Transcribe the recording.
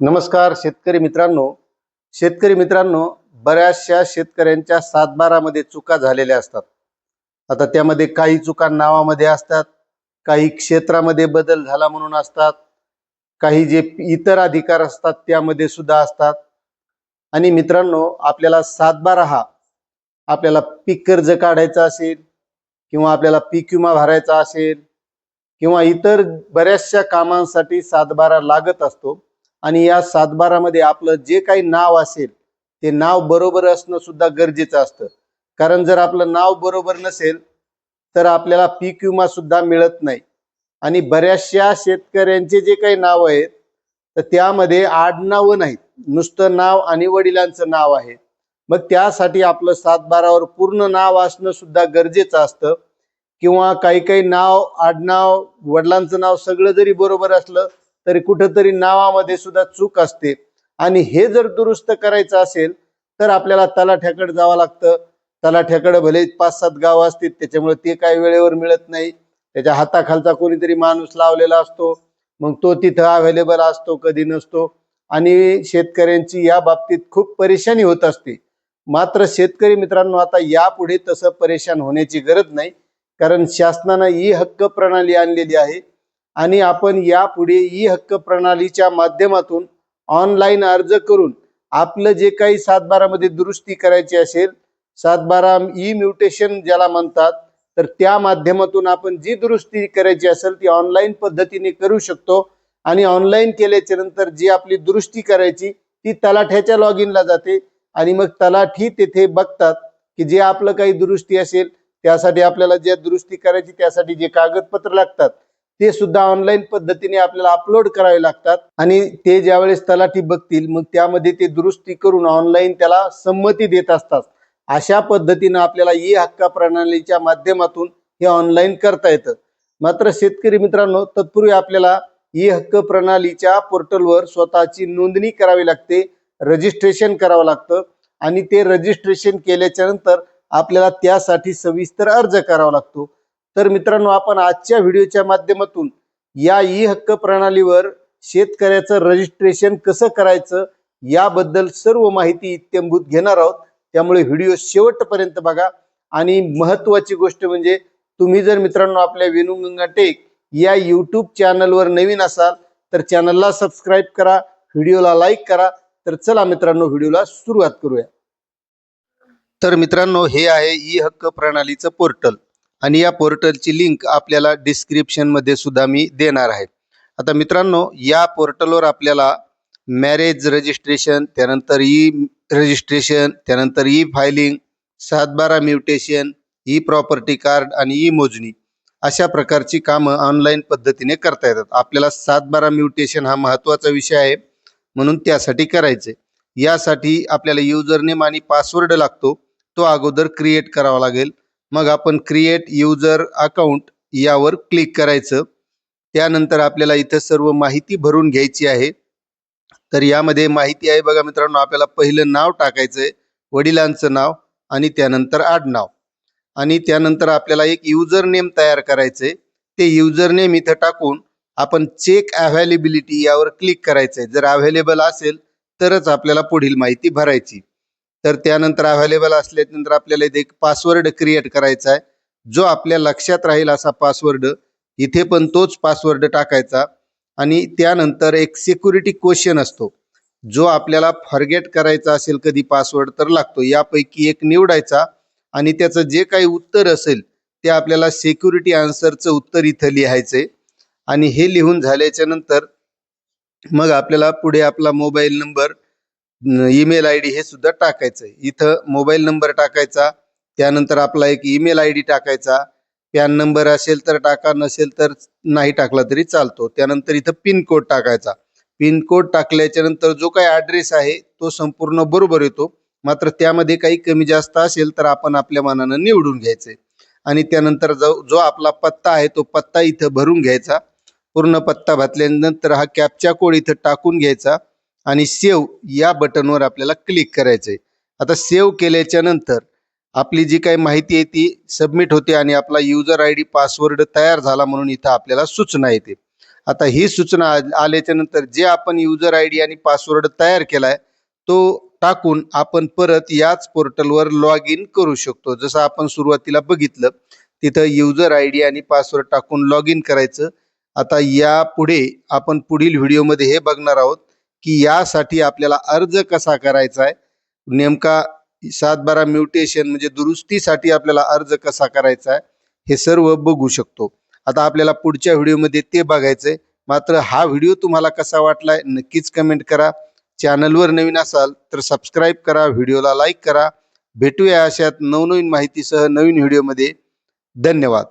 नमस्कार शेतकरी मित्रांनो. शेतकरी मित्रांनो बऱ्याचशा शेतकऱ्यांच्या सातबारामध्ये चुका झालेल्या असतात. आता त्यामध्ये काही चुका नावामध्ये असतात काही क्षेत्रामध्ये बदल झाला म्हणून असतात काही जे इतर अधिकार असतात त्यामध्ये सुद्धा असतात. आणि मित्रांनो आपल्याला सातबारा हा आपल्याला पीक कर्ज काढायचा असेल किंवा आपल्याला पीक विमा भरायचा असेल किंवा इतर बऱ्याचशा कामांसाठी सातबारा लागत असतो. आणि या सातबारामध्ये आपलं जे काही नाव असेल ते नाव बरोबर असणं सुद्धा गरजेचं असतं. कारण जर आपलं नाव बरोबर नसेल तर आपल्याला पीक विमा सुद्धा मिळत नाही. आणि बऱ्याचशा शेतकऱ्यांचे जे काही नाव आहेत तर त्यामध्ये आडनावं नाहीत. नुसतं नाव आणि वडिलांचं नाव आहे. मग त्यासाठी आपलं सातबारावर पूर्ण नाव असणं सुद्धा गरजेचं असतं. किंवा काही काही नाव आडनाव वडिलांचं नाव सगळं जरी बरोबर असलं तरी कुठंतरी नावामध्ये सुद्धा चूक असते. आणि हे जर दुरुस्त करायचं असेल तर आपल्याला तलाठ्याकडे जावं लागतं. तलाठ्याकडे भले पाच सात गाव असतील त्याच्यामुळे ते काही वेळेवर मिळत नाही. त्याच्या हाताखालचा कोणीतरी माणूस लावलेला असतो. मग तो तिथं अवेलेबल असतो कधी नसतो. आणि शेतकऱ्यांची या बाबतीत खूप परेशानी होत असते. मात्र शेतकरी मित्रांनो आता यापुढे तसं परेशान होण्याची गरज नाही. कारण शासनानं ई हक्क प्रणाली आणलेली आहे. आणि आपण यापुढे ई हक्क प्रणालीच्या माध्यमातून ऑनलाईन अर्ज करून आपलं जे काही सातबारामध्ये दुरुस्ती करायची असेल सातबारा ई म्युटेशन ज्याला म्हणतात तर त्या माध्यमातून आपण जी दुरुस्ती करायची असेल ती ऑनलाईन पद्धतीने करू शकतो. आणि ऑनलाईन केल्याच्यानंतर जी आपली दुरुस्ती करायची ती तलाठ्याच्या लॉग इनला जाते. आणि मग तलाठी तेथे बघतात की जे आपलं काही दुरुस्ती असेल त्यासाठी आपल्याला जे दुरुस्ती करायची त्यासाठी जे कागदपत्र लागतात ते सुद्धा ऑनलाईन पद्धतीने आपल्याला अपलोड करावे लागतात. आणि ते ज्यावेळेस तलाठी बघतील मग त्यामध्ये ते दुरुस्ती करून ऑनलाईन त्याला संमती देत असतात. अशा पद्धतीनं आपल्याला ई हक्का प्रणालीच्या माध्यमातून हे ऑनलाईन करता येतं. मात्र शेतकरी मित्रांनो तत्पूर्वी आपल्याला ई हक्क प्रणालीच्या पोर्टलवर स्वतःची नोंदणी करावी लागते रजिस्ट्रेशन करावं लागतं आणि ते रजिस्ट्रेशन केल्याच्यानंतर आपल्याला त्यासाठी सविस्तर अर्ज करावा लागतो. तर मित्रांनो आपण आजच्या व्हिडिओच्या माध्यमातून या ई हक्क प्रणालीवर शेतकऱ्याचं रजिस्ट्रेशन कसं करायचं याबद्दल सर्व माहिती इत्यंभूत घेणार आहोत. त्यामुळे व्हिडिओ शेवटपर्यंत बघा. आणि महत्वाची गोष्ट म्हणजे तुम्ही जर मित्रांनो आपल्या वेणुगंगा टेक या यूट्यूब चॅनलवर नवीन असाल तर चॅनलला सबस्क्राईब करा व्हिडिओला लाईक करा. तर चला मित्रांनो व्हिडिओला सुरुवात करूया. तर मित्रांनो हे आहे ई हक्क प्रणालीचं पोर्टल आणि या पोर्टलची लिंक आपल्याला डिस्क्रिप्शनमध्ये सुद्धा मी देणार आहे. आता मित्रांनो या पोर्टलवर आपल्याला मॅरेज रजिस्ट्रेशन त्यानंतर ई रजिस्ट्रेशन त्यानंतर ई फायलिंग सातबारा म्युटेशन ई प्रॉपर्टी कार्ड आणि ई मोजणी अशा प्रकारची कामं ऑनलाईन पद्धतीने करता येतात. आपल्याला सातबारा म्युटेशन हा महत्त्वाचा विषय आहे म्हणून त्यासाठी करायचे यासाठी आपल्याला युजरनेम आणि पासवर्ड लागतो तो अगोदर क्रिएट करावा लागेल. मग आपण क्रिएट युजर अकाउंट यावर क्लिक करायचं. त्यानंतर आपल्याला इथं सर्व माहिती भरून घ्यायची आहे. तर यामध्ये माहिती आहे बघा मित्रांनो आपल्याला पहिलं नाव टाकायचं आहे वडिलांचं नाव आणि त्यानंतर आडनाव. आणि त्यानंतर आपल्याला एक युजर नेम तयार करायचंय. ते युजर नेम इथं टाकून आपण चेक अव्हेलेबिलिटी यावर क्लिक करायचंय. जर अव्हेलेबल असेल तरच आपल्याला पुढील माहिती भरायची. तर त्यानंतर अव्हेलेबल असल्यानंतर आपल्याला इथे एक पासवर्ड क्रिएट करायचा आहे. जो आपल्या लक्षात राहील असा पासवर्ड इथे पण तोच पासवर्ड टाकायचा. आणि त्यानंतर एक सिक्युरिटी क्वेश्चन असतो. जो आपल्याला फॉरगेट करायचा असेल कधी पासवर्ड तर लागतो. यापैकी एक निवडायचा आणि त्याचं जे काही उत्तर असेल ते आपल्याला सिक्युरिटी आन्सरचं उत्तर इथं लिहायचंय. आणि हे लिहून झाल्याच्यानंतर मग आपल्याला पुढे आपला mobile number email I D हे सुद्धा टाकायचंय. इथं मोबाईल नंबर टाकायचा त्यानंतर आपला एक ईमेल आय डी टाकायचा पॅन नंबर असेल तर टाका नसेल तर नाही टाकला तरी चालतो. त्यानंतर इथं पिन कोड टाकायचा. पिन कोड टाकल्याच्या नंतर जो काही ॲड्रेस आहे तो संपूर्ण बरोबर येतो. मात्र त्यामध्ये काही कमी जास्त असेल तर आपण आपल्या मनानं निवडून घ्यायचे आणि त्यानंतर जो जो आपला पत्ता आहे तो पत्ता इथं भरून घ्यायचा. पूर्ण पत्ता भरल्यानंतर हा कॅपचा कोड इथं टाकून घ्यायचा. आणि सेव्ह या बटनवर आपल्याला क्लिक करायचंय. आता सेव्ह केल्याच्यानंतर आपली जी काही माहिती आहे ती सबमिट होते आणि आपला युजर आय डी पासवर्ड तयार झाला म्हणून इथं आपल्याला सूचना येते. आता ही सूचना आल्याच्यानंतर जे आपण युजर आय डी आणि पासवर्ड तयार केला आहे तो टाकून आपण परत याच पोर्टलवर लॉग इन करू शकतो. जसं आपण सुरुवातीला बघितलं तिथं युजर आय डी आणि पासवर्ड टाकून लॉग इन करायचं. आता यापुढे आपण पुढील व्हिडिओमध्ये हे बघणार आहोत. की यासाठी आपल्याला अर्ज कसा करायचा आहे नेमका सात बारा म्युटेशन म्हणजे दुरुस्तीसाठी आपल्याला अर्ज कसा करायचा आहे हे सर्व बघू शकतो. आता आपल्याला पुढच्या व्हिडिओमध्ये ते बघायचंय. मात्र हा व्हिडिओ तुम्हाला कसा वाटलाय नक्कीच कमेंट करा. चॅनलवर नवीन असाल तर सबस्क्राईब करा व्हिडिओला लाईक करा. भेटूया अशात नवनवीन माहितीसह नवीन व्हिडिओमध्ये. धन्यवाद.